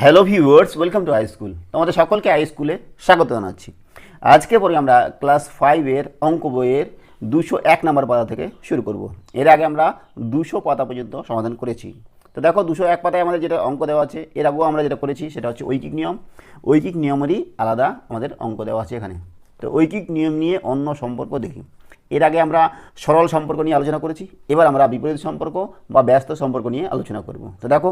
Hello viewers, welcome to high school. তোমাদের সকলকে high স্কুলে স্বাগত জানাচ্ছি। আজকে পরে আমরা ক্লাস ফাইভের অঙ্ক বইয়ের দুশো এক নম্বর পাতা থেকে শুরু করব। এর আগে আমরা দুশো পাতা পর্যন্ত সমাধান করেছি। তো দেখো, দুশো এক পাতায় আমাদের যেটা অঙ্ক দেওয়া আছে, এর আগেও আমরা যেটা করেছি, সেটা হচ্ছে ঐকিক নিয়ম। ঐকিক নিয়মেরই আলাদা আমাদের অঙ্ক দেওয়া আছে এখানে। তো ঐকিক নিয়ম নিয়ে অন্য সম্পর্ক দেখি। এর আগে আমরা সরল সম্পর্ক নিয়ে আলোচনা করেছি, এবার আমরা বিপরীত সম্পর্ক বা ব্যস্ত সম্পর্ক নিয়ে আলোচনা করব। তো দেখো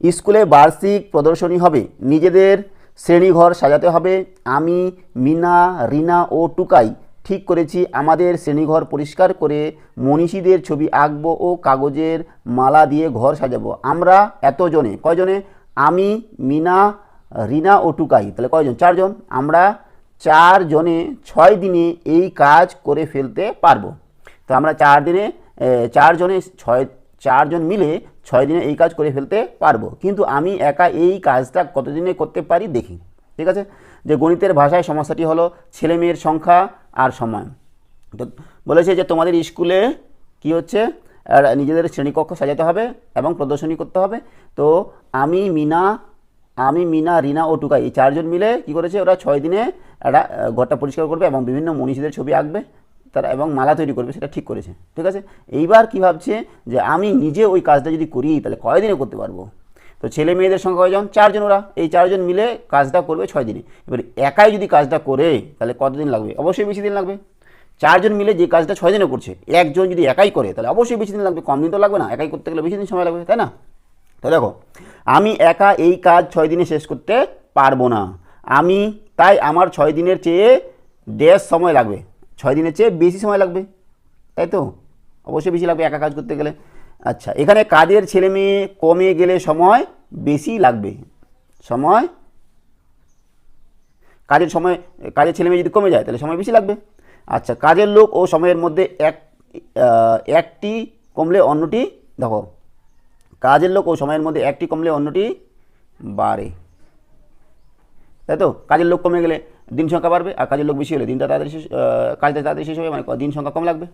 স্কুলে বার্ষিক প্রদর্শনী হবে। নিজেদের শ্রেণীঘর সাজাতে হবে। আমি, মিনা, রিনা ও টুকাই ঠিক করেছি আমাদের শ্রেণীঘর পরিষ্কার করে মনীষীদের ছবি আঁকবো ও কাগজের মালা দিয়ে ঘর সাজাবো। আমরা এতজনে, কয়জনে? আমি, মিনা, রিনা ও টুকাই। তাহলে কয়জন? চারজন। আমরা চারজনে ছয় দিনে এই কাজ করে ফেলতে পারব। তো আমরা চার দিনে চারজনে ছয় চারজন মিলে ছয় দিনে এই কাজ করে ফেলতে পারব। কিন্তু আমি একা এই কাজটা কতদিনে করতে পারি দেখি। ঠিক আছে? যে গণিতের ভাষায় সমস্যাটি হলো ছেলে মেয়ের সংখ্যা আর সময় তো বলেছে যে তোমাদের স্কুলে কি হচ্ছে? নিজেদের শ্রেণীকক্ষ সাজাতে হবে এবং প্রদর্শনী করতে হবে। তো আমি, মিনা আমি, মিনা, রিনা ও টুকাই এই চারজন মিলে কি করেছে? ওরা ছয় দিনে একটা ঘরটা পরিষ্কার করবে এবং বিভিন্ন মনীষীদের ছবি আঁকবে। তারা এবং মালা তৈরি করবে, সেটা ঠিক করেছে। ঠিক আছে? এইবার কি ভাবছে যে আমি নিজে ওই কাজটা যদি করি, তাহলে কয়দিনে করতে পারব? তো ছেলে মেয়েদের সংখ্যা কয়জন? চারজন ওরা। এই চারজন মিলে কাজটা করবে ছয় দিনে। এবার একাই যদি কাজটা করে, তাহলে কতদিন লাগবে? অবশ্যই বেশি দিন লাগবে। চারজন মিলে যে কাজটা ছয় দিনে করছে, একজন যদি একাই করে, তাহলে অবশ্যই বেশি দিন লাগবে। কম দিন তো লাগবে না, একাই করতে গেলে বেশি দিন সময় লাগবে, তাই না? তো দেখো, আমি একা এই কাজ ছয় দিনে শেষ করতে পারব না। আমি, তাই আমার ছয় দিনের চেয়ে দেড় সময় লাগবে। ছয় দিনের চেয়ে বেশি সময় লাগবে, তাই তো? অবশ্যই বেশি লাগবে একা কাজ করতে গেলে। আচ্ছা এখানে কাজের ছেলে মেয়ে কমে গেলে সময় বেশি লাগবে। সময়? কাজের সময়, কাজের ছেলে মেয়ে যদি কমে যায়, তাহলে সময় বেশি লাগবে। আচ্ছা কাজের লোক ও সময়ের মধ্যে এক একটি কমলে অন্যটি, দেখো, কাজের লোক ও সময়ের মধ্যে একটি কমলে অন্যটি বাড়ে। তাই তো? কাজের লোক কমে গেলে দিন সংখ্যা বাড়বে আর কাজের লোক বেশি হলে দিনটা তাড়াতাড়ি শেষ কাজটা তাড়াতাড়ি শেষ হবে মানে দিন সংখ্যা কম লাগবে।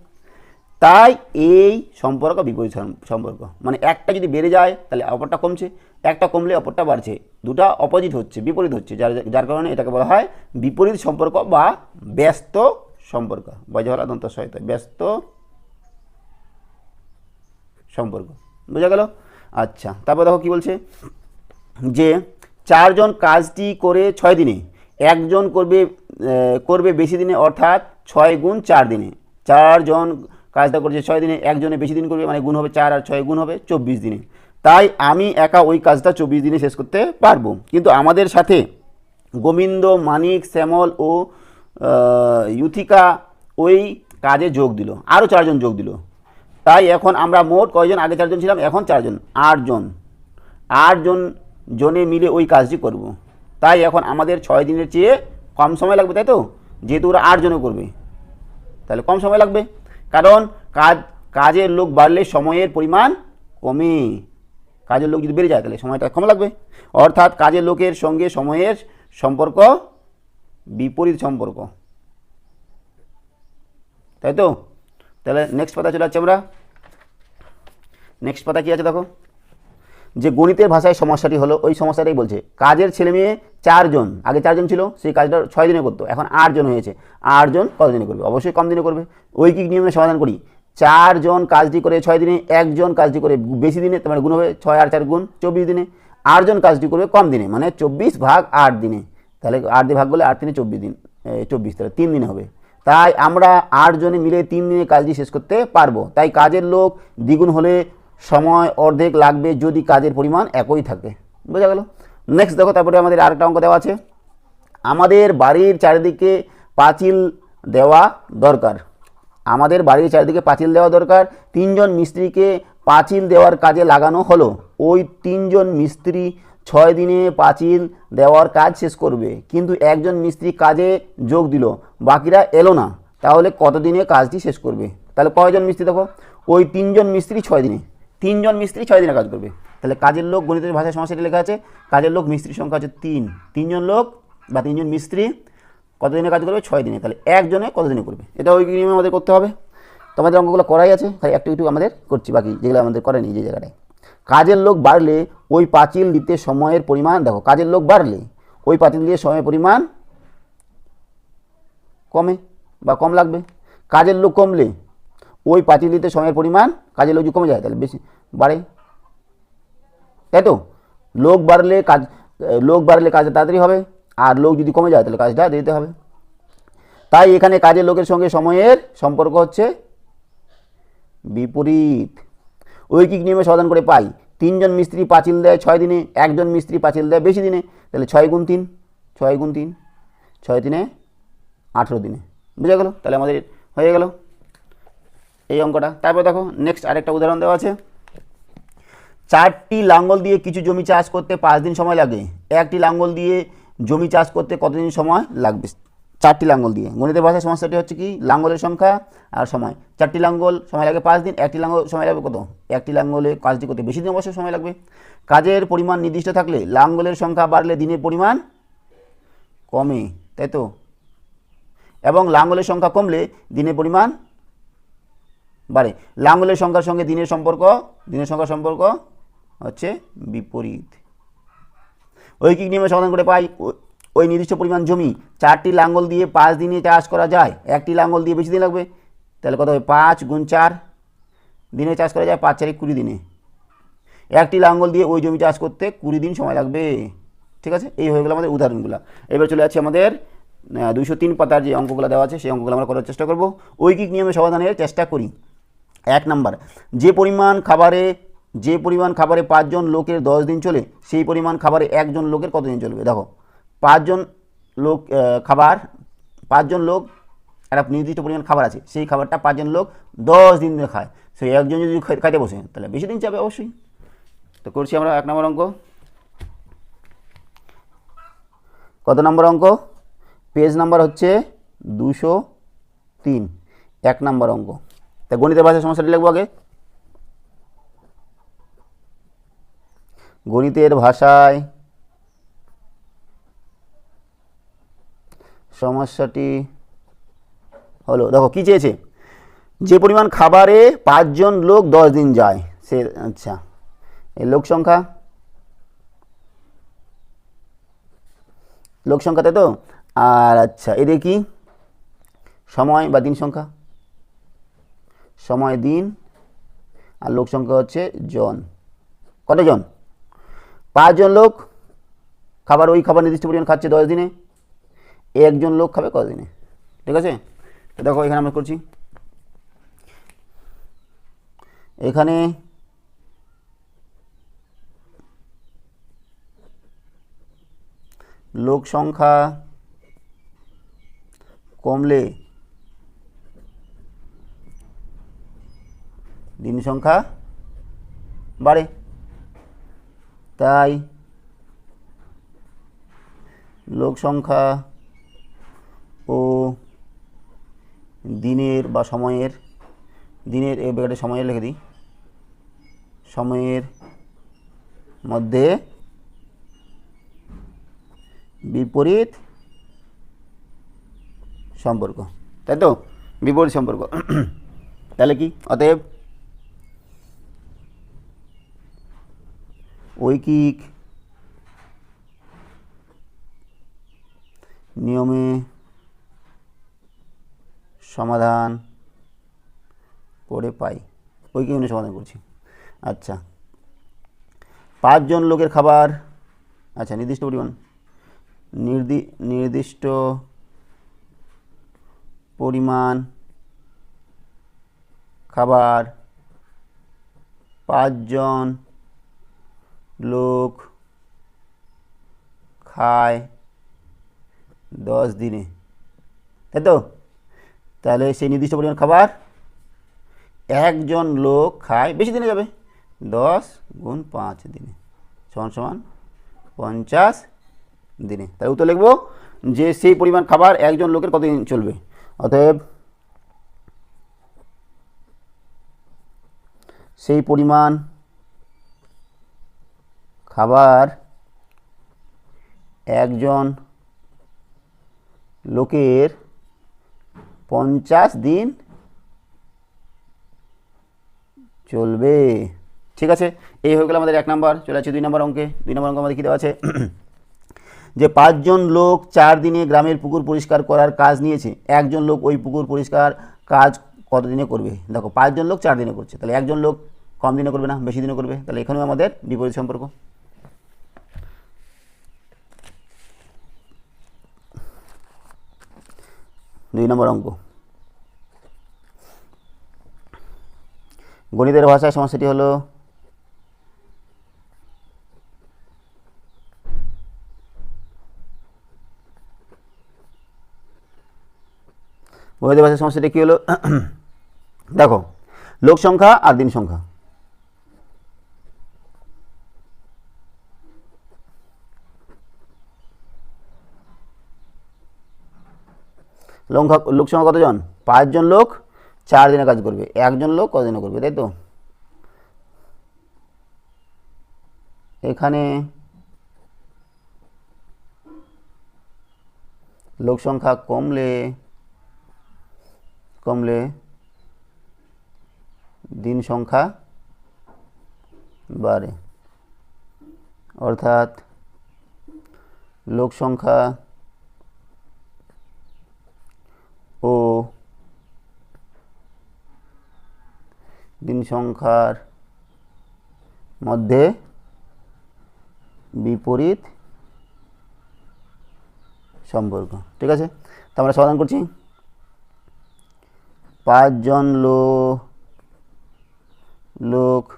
তাই এই সম্পর্ক বিপরীত সম্পর্ক। মানে একটা যদি বেড়ে যায়, তাহলে অপরটা কমছে। একটা কমলে অপরটা বাড়ছে। দুটা অপোজিট হচ্ছে, বিপরীত হচ্ছে। যার যার কারণে এটাকে বলা হয় বিপরীত সম্পর্ক বা ব্যস্ত সম্পর্ক। বজহরা দন্ত সহিত। ব্যস্ত সম্পর্ক। বোঝা গেল? আচ্ছা তারপর দেখো কি বলছে? যে চারজন কাজটি করে ছয় দিনে একজন করবে করবে বেশি দিনে, অর্থাৎ ছয় গুণ চার দিনে। চারজন কাজটা করছে ছয় দিনে, একজনে বেশি দিন করবে মানে গুণ হবে চার আর ছয় গুণ হবে চব্বিশ দিনে। তাই আমি একা ওই কাজটা চব্বিশ দিনে শেষ করতে পারব। কিন্তু আমাদের সাথে গোবিন্দ, মানিক, শ্যামল ও ইউথিকা ওই কাজে যোগ দিল। আরও চারজন যোগ দিল। তাই এখন আমরা মোট কয়জন? আগে চারজন ছিলাম, এখন চারজন, আটজন। আটজন জনে মিলে ওই কাজটি করব। তাই এখন আমাদের ছয় দিনের চেয়ে কম সময় লাগবে, তাই তো? যেহেতু ওরা আটজনে করবে। তাহলে কম সময় লাগবে। কারণ কাজ, কাজের লোক বাড়লে সময়ের পরিমাণ কমে। কাজের লোক যদি বেড়ে যায়, তাহলে সময়টা কম লাগবে। অর্থাৎ কাজের লোকের সঙ্গে সময়ের সম্পর্ক, বিপরীত সম্পর্ক। তাই তো? তাহলে নেক্সট পাতা চলে যাচ্ছে আমরা। নেক্সট পাতা কি আছে দেখো? যে গণিতের ভাষায় সমস্যাটি হলো, ওই সমস্যাটাই বলছে। কাজের ছেলে মেয়ে চারজন, আগে চারজন ছিল, সেই কাজটা ছয় দিনে করতো, এখন আটজন হয়েছে। আটজন কত দিনে করবে? অবশ্যই কম দিনে করবে। ঐকিক নিয়মে সমাধান করি। চারজন কাজটি করে ছয় দিনে, একজন কাজটি করে বেশি দিনে তোমার গুণ হবে ছয় আর চার গুণ চব্বিশ দিনে। আটজন কাজটি করবে কম দিনে মানে চব্বিশ ভাগ আট দিনে। তাহলে আট দিয়ে ভাগ করলে আট দিনে চব্বিশ দিন চব্বিশ, তাহলে তিন দিনে হবে। তাই আমরা আটজনে মিলে তিন দিনে কাজটি শেষ করতে পারব। তাই কাজের লোক দ্বিগুণ হলে সময় অর্ধেক লাগবে যদি কাজের পরিমাণ একই থাকে। বোঝা গেল? নেক্সট দেখো, তারপরে আমাদের আরেকটা অঙ্ক দেওয়া আছে। আমাদের বাড়ির চারিদিকে পাঁচিল দেওয়া দরকার। আমাদের বাড়ির চারিদিকে পাঁচিল দেওয়া দরকার। তিনজন মিস্ত্রিকে পাঁচিল দেওয়ার কাজে লাগানো হলো। ওই তিনজন মিস্ত্রি ছয় দিনে পাঁচিল দেওয়ার কাজ শেষ করবে। কিন্তু একজন মিস্ত্রি কাজে যোগ দিল, বাকিরা এলো না। তাহলে কতদিনে কাজটি শেষ করবে? তাহলে কয়জন মিস্ত্রি দেখো? ওই তিনজন মিস্ত্রি ছয় দিনে। তিনজন মিস্ত্রি ছয় দিনে কাজ করবে। তাহলে কাজের লোক গণিতের ভাষায় সমস্যাটি লেখা আছে, কাজের লোক মিস্ত্রির সংখ্যা হচ্ছে তিন। তিনজন লোক বা তিনজন মিস্ত্রি কতদিনে কাজ করবে? ছয় দিনে তাহলে একজনে কতদিনে করবে? এটা ওই নিয়মে আমাদের করতে হবে। তোমাদের অঙ্কগুলো করাই আছে, খালি একটু একটু আমাদের করছি, বাকি যেগুলো আমাদের করেনি যে জায়গাটায়। কাজের লোক বাড়লে ওই পাঁচিল দিতে সময়ের পরিমাণ, দেখো, কাজের লোক বাড়লে ওই পাঁচিল দিয়ে সময়ের পরিমাণ কমে বা কম লাগবে। কাজের লোক কমলে ওই পাঁচিল দিতে সময়ের পরিমাণ কাজের লোক যদি কমে যায়, তাহলে বেশি বাড়ে। তাই তো? লোক বাড়লে কাজ, লোক বাড়লে কাজটা তাড়াতাড়ি হবে, আর লোক যদি কমে যায়, তাহলে কাজটা দিতে হবে। তাই এখানে কাজের লোকের সঙ্গে সময়ের সম্পর্ক হচ্ছে বিপরীত। ঐকিক নিয়মে সমাধান করে পাই। তিনজন মিস্ত্রি পাঁচিল দেয় ছয় দিনে, একজন মিস্ত্রি পাঁচিল দেয় বেশি দিনে, তাহলে ছয় গুণ তিন, ছয় গুণ তিন, ছয় দিনে আঠেরো দিনে। বুঝে গেল? তাহলে আমাদের হয়ে গেল। এই অঙ্কটা। তারপর দেখো নেক্সট আরেকটা উদাহরণ দেওয়া আছে। চারটি লাঙ্গল দিয়ে কিছু জমি চাষ করতে পাঁচ দিন সময় লাগে। একটি লাঙ্গল দিয়ে জমি চাষ করতে কতদিন সময় লাগবে? চারটি লাঙ্গল দিয়ে। গণিতের ভাষায় সমস্যাটি হচ্ছে কি? লাঙ্গলের সংখ্যা আর সময়। চারটি লাঙ্গল সময় লাগে পাঁচ দিন, একটি লাঙ্গল সময় লাগবে কত? একটি লাঙ্গলে কাজটি করতে বেশি দিন অবশ্যই সময় লাগবে। কাজের পরিমাণ নির্দিষ্ট থাকলে লাঙ্গলের সংখ্যা বাড়লে দিনের পরিমাণ কমে, তাই তো? এবং লাঙ্গলের সংখ্যা কমলে দিনের পরিমাণ বাড়ে লাঙ্গলের সংখ্যার সঙ্গে দিনের সম্পর্ক, দিনের সংখ্যার সম্পর্ক হচ্ছে বিপরীত। ঐকিক নিয়মে সমাধান করে পাই ওই নির্দিষ্ট পরিমাণ জমি, চারটি লাঙ্গল দিয়ে পাঁচ দিনে চাষ করা যায়, একটি লাঙ্গল দিয়ে বেশি দিন লাগবে। তাহলে কত হবে? পাঁচ গুণ চার, দিনে চাষ করা যায় পাঁচ চারে কুড়ি দিনে। একটি লাঙ্গল দিয়ে ওই জমি চাষ করতে কুড়ি দিন সময় লাগবে। ঠিক আছে? এই হয়ে গেল আমাদের উদাহরণগুলো। এবার চলে যাচ্ছে আমাদের দুইশো তিন পাতার যে অঙ্কগুলো দেওয়া আছে, সেই অঙ্কগুলো আমরা করার চেষ্টা করব। ঐকিক নিয়মে সমাধানের চেষ্টা করি। এক নাম্বার, যে পরিমাণ খাবারে, যে পরিমাণ খাবারে পাঁচজন লোকের দশ দিন চলে, সেই পরিমাণ খাবারে একজন লোকের কতদিন চলবে? দেখো, পাঁচজন লোক খাবার, পাঁচজন লোক, একটা নির্দিষ্ট পরিমাণ খাবার আছে, সেই খাবারটা পাঁচজন লোক দশ দিন ধরে খায়। সেই একজন যদি খাই- খাইতে বসে, তাহলে বেশি দিন যাবে অবশ্যই। তো করছি আমরা এক নম্বর অঙ্ক। কত নম্বর অঙ্ক? পেজ নাম্বার হচ্ছে দুশো তিন। এক নম্বর অঙ্ক। তা গণিতের ভাষায় সমস্যাটি লিখব আগে? গণিতের ভাষায় সমস্যাটি হলো, দেখো কি চেয়েছে? যে পরিমাণ খাবারে পাঁচজন লোক দশ দিন যায়, সে আচ্ছা এই লোক সংখ্যা? লোক সংখ্যা তাই তো? আর আচ্ছা এদের কি? সময় বা দিন সংখ্যা? সময়, দিন আর লোক সংখ্যা হচ্ছে জন। কতজন পাঁচজন লোক খাবার, ওই খাবার নির্দিষ্ট পরিমাণ খাচ্ছে দশ দিনে। একজন লোক খাবে কত দিনে? ঠিক আছে? দেখো এখানে আমরা করছি। এখানে লোক সংখ্যা কমলে দিন সংখ্যা বাড়ে। তাই লোক সংখ্যা ও দিনের বা সময়ের, দিনের এই ব্যাপারে সময়ের লিখে দিই। সময়ের মধ্যে বিপরীত সম্পর্ক। তাই তো? বিপরীত সম্পর্ক। তাহলে কি? অতএব ঐকিক নিয়মে সমাধান করে পাই। ঐকিক নিয়মে সমাধান করছি। আচ্ছা। পাঁচজন লোকের খাবার আচ্ছা নির্দিষ্ট পরিমাণ, নির্দি, নির্দিষ্ট পরিমাণ খাবার পাঁচজন লোক খায় দশ দিনে। তাই তো? তাহলে সেই নির্দিষ্ট পরিমাণ খাবার একজন লোক খায়, বেশি দিনে যাবে। দশ গুণ পাঁচ দিনে। সমান সমান পঞ্চাশ দিনে। তাই উত্তর লিখব যে সেই পরিমাণ খাবার একজন লোকের কতদিন চলবে? অতএব সেই পরিমাণ খাবার একজন লোকের পঞ্চাশ দিন চলবে। ঠিক আছে? এই হয়ে গেল আমাদের এক নাম্বার, চলে আছে দুই নম্বর অঙ্কে। দুই নম্বর অঙ্ক আমাদের কী দেওয়া আছে? যে পাঁচজন লোক চার দিনে গ্রামের পুকুর পরিষ্কার করার কাজ নিয়েছে, একজন লোক ওই পুকুর পরিষ্কার কাজ কত দিনে করবে? দেখো, পাঁচজন লোক চার দিনে করছে, তাহলে একজন লোক কম দিনে করবে না, বেশি দিনে করবে? তাহলে এখানেও আমাদের বিপরীত সম্পর্ক। দুই নম্বর অঙ্ক। গণিতের ভাষায় সমস্যাটি হলো গণিতের ভাষায় সমস্যাটি কী হলো? দেখো, লোক সংখ্যা আর দিন সংখ্যা। লোক সংখ্যা কতজন? পাঁচজন লোক, চার দিনে কাজ করবে। একজন লোক কতদিনে করবে, তাই তো? এখানে লোক সংখ্যা কমলে কমলে দিন সংখ্যা বাড়ে। অর্থাৎ লোক সংখ্যা ও দিন সংখ্যার মধ্যে বিপরীত সম্পর্ক। ঠিক আছে? তো আমরা সমাধান করছি। পাঁচজন লো লোক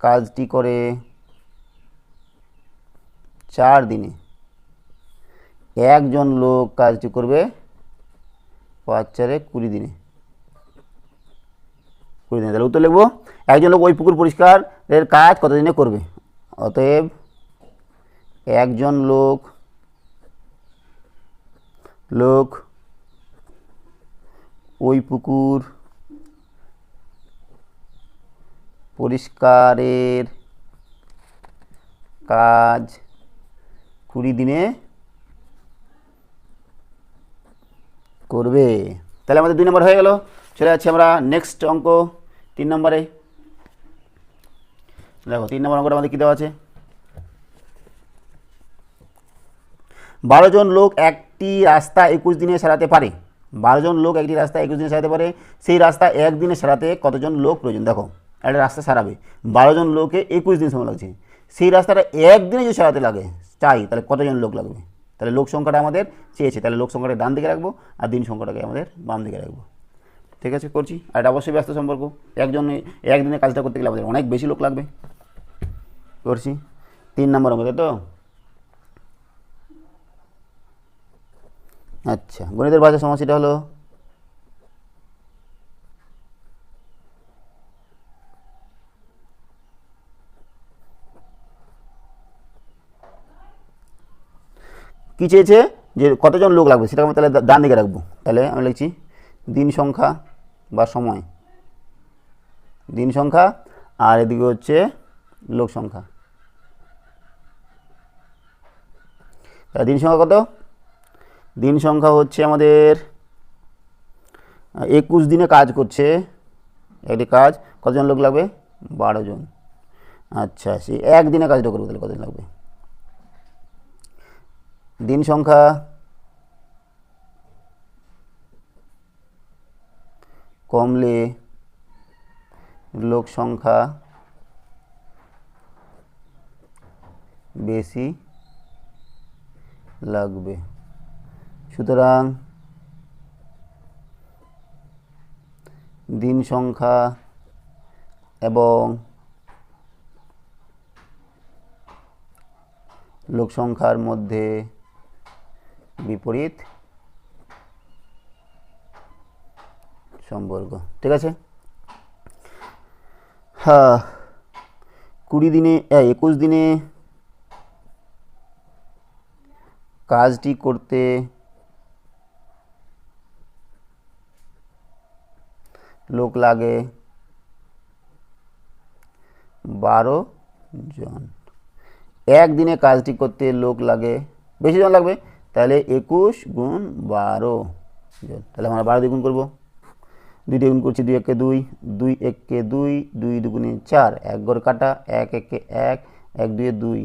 কাজটি করে চার দিনে। একজন লোক কাজটি করবে পাঁচ, চারে কুড়ি দিনে। কুড়ি দিনে। তাহলে উত্তর লিখব, একজন লোক ওই পুকুর পরিষ্কারের কাজ কত দিনে করবে? অতএব একজন লোক লোক ওই পুকুর পরিষ্কারের কাজ কুড়ি দিনে করবে। তাহলে আমাদের দুই নম্বর হয়ে গেল। চলে যাচ্ছি আমরা নেক্সট অঙ্ক। তিন নম্বরে। দেখো, তিন নম্বর অঙ্কটা আমাদের কী দেওয়া আছে? বারো জন লোক একটি রাস্তা একুশ দিনে সারাতে পারে। বারো জন লোক একটি রাস্তা একুশ দিনে সারাতে পারে। সেই রাস্তা একদিনে সারাতে কতজন লোক প্রয়োজন? দেখো, একটা রাস্তা সারাবে। বারো জন লোকে একুশ দিন সময় লাগছে। সেই রাস্তাটা একদিনে যদি সারাতে লাগে, চাই, তাহলে কতজন লোক লাগবে? তাহলে লোক সংখ্যাটা আমাদের চেয়েছে। তাহলে লোক সংখ্যাটা ডান দিকে রাখব আর দিন সংখ্যাটাকে আমাদের বাম দিকে রাখব। ঠিক আছে, করছি। আর এটা অবশ্যই ব্যস্ত সম্পর্ক। একজন একদিনে কাজটা করতে গেলে আমাদের অনেক বেশি লোক লাগবে। করছি। তিন নম্বর আমাদের তো? আচ্ছা গণিতের ভাষা সমস্যাটা হলো কী চেয়েছে? যে কতজন লোক লাগবে? সেটা আমি তাহলে ডান দিকে রাখব। তাহলে আমি লিখছি, দিন সংখ্যা বা সময়। দিন সংখ্যা, আর এদিকে হচ্ছে লোক সংখ্যা। তাহলে দিন সংখ্যা কত? দিন সংখ্যা হচ্ছে আমাদের একুশ দিনে কাজ করছে। একটি কাজ, কতজন লোক লাগবে? বারো জন। আচ্ছা সেই একদিনে কাজটা করবে তাহলে কতজন লাগবে? দিন সংখ্যা কমলে লোক সংখ্যা বেশি লাগবে। সুতরাং দিন সংখ্যা এবং লোক সংখ্যার মধ্যে বিপরীত সম্পর্ক ঠিক আছে? হ্যাঁ কুড়ি দিনে এ, একুশ দিনে কাজটি করতে লোক লাগে বারো জন। একদিনে কাজটি করতে লোক লাগে বেশি জন লাগবে? তাহলে একুশ গুণ বারো। তাহলে আমরা বারো দিয়ে গুণ করব। দুই দিয়ে গুণ করছি দুই একে দুই। দুই একে দুই দুই দুগুণে চার। এক গড় কাটা, এক একে এক এক দুয়ে দুই।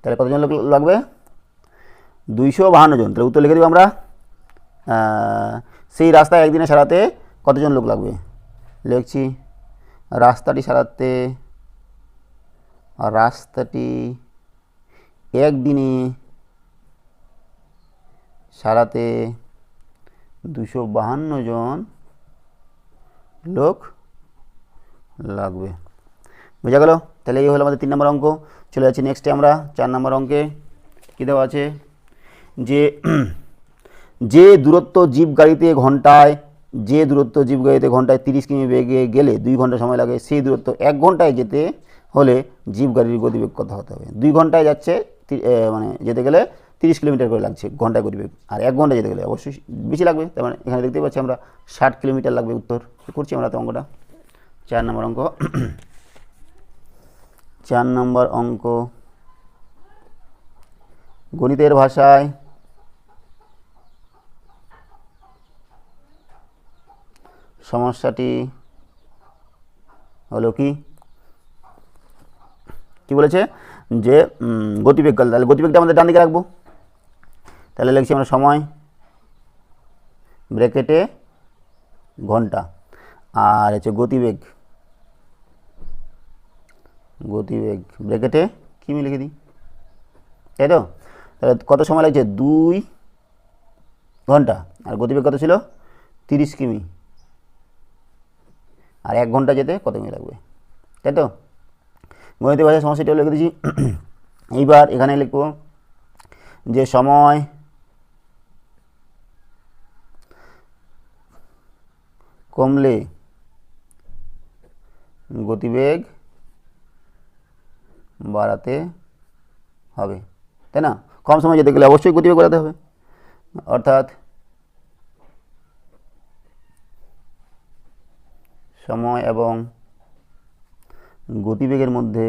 তাহলে কতজন লোক লাগবে? দুইশো বাহান্ন জন। তাহলে উত্তর লিখে দিব আমরা। সেই রাস্তায় একদিনে সারাতে কতজন লোক লাগবে? লিখছি, রাস্তাটি সারাতে, রাস্তাটি একদিনে সারাতে দুশো বাহান্ন জন লোক লাগবে। বোঝা গেল? তাহলে এই হলো আমাদের তিন নম্বর অঙ্ক। চলে যাচ্ছি নেক্সটে আমরা। চার নম্বর অঙ্কে কী দেওয়া আছে? যে যে দূরত্ব জিপ গাড়িতে ঘন্টায়, যে দূরত্ব জিপ গাড়িতে ঘন্টায় তিরিশ কিমি বেগে গেলে দুই ঘণ্টা সময় লাগে, সেই দূরত্ব এক ঘন্টায় যেতে হলে জিপ গাড়ির গতিবেগ কত হতে হবে? দুই ঘন্টায় যাচ্ছে মানে যেতে গেলে তিরিশ কিলোমিটার করে লাগছে, ঘন্টায় গতিবেগ। আর এক ঘণ্টা যেতে গেলে অবশ্যই বেশি লাগবে। তার মানে এখানে দেখতে পাচ্ছি আমরা ষাট কিলোমিটার লাগবে উত্তর। করছি আমরা তো অঙ্কটা। চার নম্বর অঙ্ক। চার নম্বর অঙ্ক। গণিতের ভাষায় সমস্যাটি হলো কি? কি বলেছে? যে গতিবেগ কাল, তাহলে গতিবেগটা আমাদের ডান দিকে রাখব। তাহলে লিখছি আমরা সময়, ব্র্যাকেটে ঘণ্টা। আর হচ্ছে গতিবেগ গতিবেগ, ব্র্যাকেটে কিমি লিখে দিই? তাই তো? তাহলে কত সময় লাগছে? দুই ঘণ্টা। আর গতিবেগ কত ছিল? তিরিশ কিমি। আর এক ঘণ্টা যেতে কত কিমি লাগবে? তাই তো? গণিতের ভাষায় সমস্যাটা লিখে দিচ্ছি। এইবার এখানে লিখব যে সময় কমলে গতিবেগ বাড়াতে হবে, তাই না? কম সময় যেতে গেলে অবশ্যই গতিবেগ বাড়াতে হবে। অর্থাৎ সময় এবং গতিবেগের মধ্যে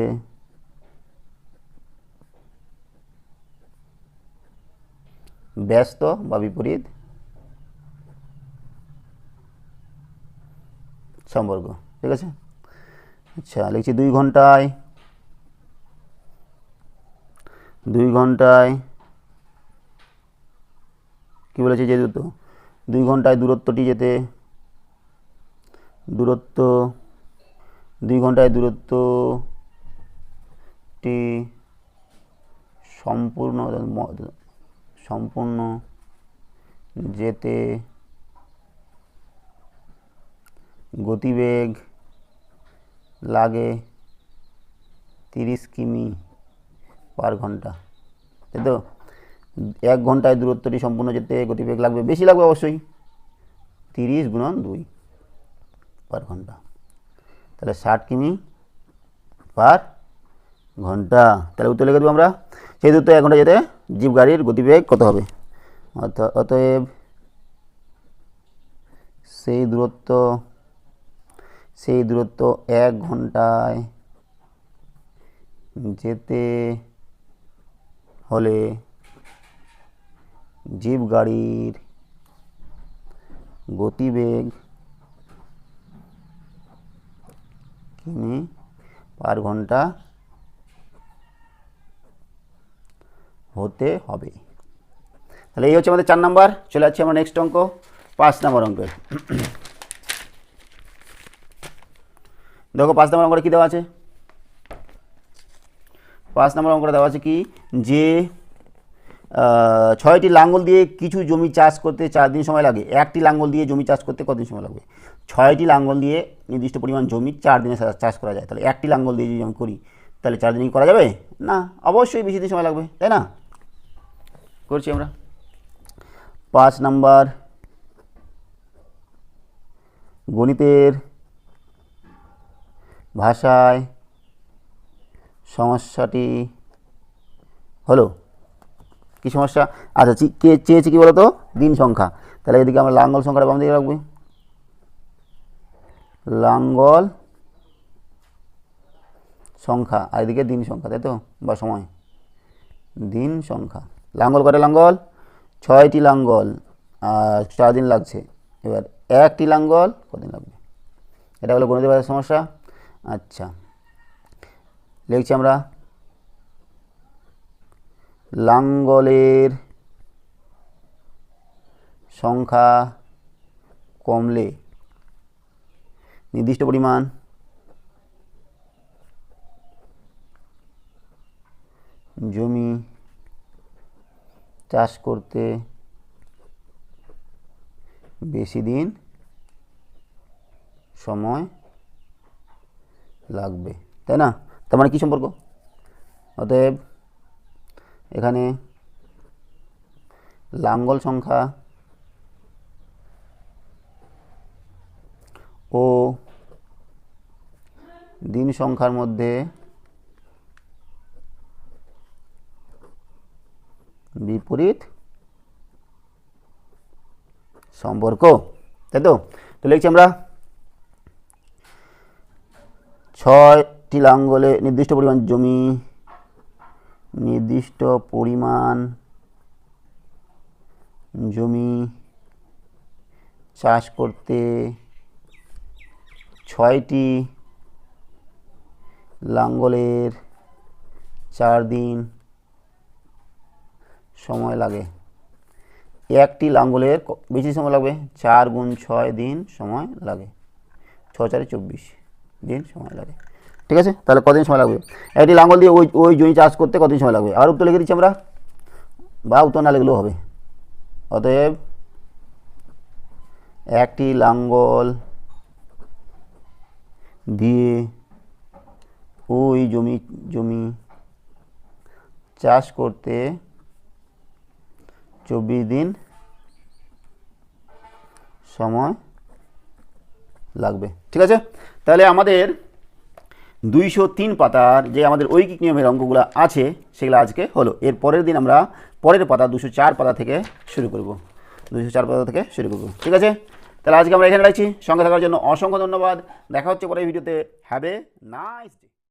ব্যস্ত বা বিপরীত সম্পর্ক, ঠিক আছে? আচ্ছা লিখছি দুই ঘন্টায় দুই ঘন্টায়, কি বলেছে যে দূরত্ব দুই ঘন্টায় দূরত্বটি যেতে, দূরত্ব দুই ঘন্টায় দূরত্বটি সম্পূর্ণ সম্পূর্ণ যেতে গতিবেগ লাগে তিরিশ কিমি পার ঘণ্টা। তাই তো? এক ঘন্টায় দূরত্বটি সম্পূর্ণ যেতে গতিবেগ লাগবে, বেশি লাগবে অবশ্যই। তিরিশ গুণন দুই পার ঘণ্টা। তাহলে ষাট কিমি পার ঘণ্টা। তাহলে উত্তর লিখে দেবো আমরা সেই দূরত্ব এক ঘণ্টা যেতে জিপ গাড়ির গতিবেগ কত হবে? অত- অতএব সেই দূরত্ব সেই দূরত্ব এক ঘন্টায় যেতে হলে জিপ গাড়ির গতিবেগ কিমি পার ঘণ্টা হতে হবে। তাহলে এই হচ্ছে আমাদের চার নাম্বার। চলে যাচ্ছে আমরা নেক্সট অঙ্ক, পাঁচ নাম্বার অঙ্কের। দেখো পাঁচ নম্বর অঙ্কটা কী দেওয়া আছে? পাঁচ নম্বর অঙ্কটা দেওয়া আছে কি? যে ছয়টি লাঙ্গল দিয়ে কিছু জমি চাষ করতে চার দিন সময় লাগে। একটি লাঙ্গল দিয়ে জমি চাষ করতে কতদিন সময় লাগবে? ছয়টি লাঙ্গল দিয়ে নির্দিষ্ট পরিমাণ জমি চার দিনে চাষ করা যায়। তাহলে একটি লাঙ্গল দিয়ে যদি করি, তাহলে চার দিনই করা যাবে? না, অবশ্যই বেশি দিন সময় লাগবে, তাই না? করছি আমরা। পাঁচ নাম্বার। গণিতের ভাষায় সমস্যাটি হলো কি সমস্যা? আচ্ছা কে চেয়েছে কি বলতো? দিন সংখ্যা। তাহলে এদিকে আমরা লাঙ্গল সংখ্যাটা বাম দিকে রাখব। লাঙ্গল সংখ্যা, আর এদিকে দিন সংখ্যা, তাই তো? বা সময়। দিন সংখ্যা। লাঙ্গল কটা লাঙ্গল? ছয়টি লাঙ্গল। আর চার দিন লাগছে। এবার একটি লাঙ্গল, কদিন লাগবে? এটা হলো গণিত সমস্যা। আচ্ছা লিখছি আমরা। লাঙ্গলের সংখ্যা কমলে। নির্দিষ্ট পরিমাণ জমি চাষ করতে বেশি দিন সময় লাগবে, তাই না? তার মানে কী সম্পর্ক? অতএব এখানে লাঙ্গল সংখ্যা ও দিন সংখ্যার মধ্যে বিপরীত সম্পর্ক। তাই তো? তো লিখছি আমরা ছয়টি লাঙ্গলে নির্দিষ্ট পরিমাণ জমি নির্দিষ্ট পরিমাণ জমি চাষ করতে ছয়টি লাঙ্গলের চার দিন সময় লাগে। একটি লাঙ্গলের বেশি সময় লাগবে, চার গুণ ছয় দিন সময় লাগে। ছ চারে চব্বিশ দিন সময় লাগে। ঠিক আছে? তাহলে কদিন সময় লাগবে? একটি লাঙ্গল দিয়ে ওই ওই জমি চাষ করতে কদিন সময় লাগবে? আর উত্তর লিখে দিচ্ছি আমরা। বা উত্তর না লিখলেও হবে। অতএব একটি লাঙ্গল দিয়ে ওই জমি জমি চাষ করতে চব্বিশ দিন সময় লাগবে। ঠিক আছে? তাহলে আমাদের দুইশো তিন পাতার যে আমাদের ঐকিক নিয়মের অঙ্কগুলো আছে, সেগুলো আজকে হলো। এর পরের দিন আমরা পরের পাতা দুশো চার পাতা থেকে শুরু করব। দুশো চার পাতা থেকে শুরু করব। ঠিক আছে? তাহলে আজকে আমরা এখানে রাখছি। সঙ্গে থাকার জন্য অসংখ্য ধন্যবাদ। দেখা হচ্ছে পরের ভিডিওতে। Have a nice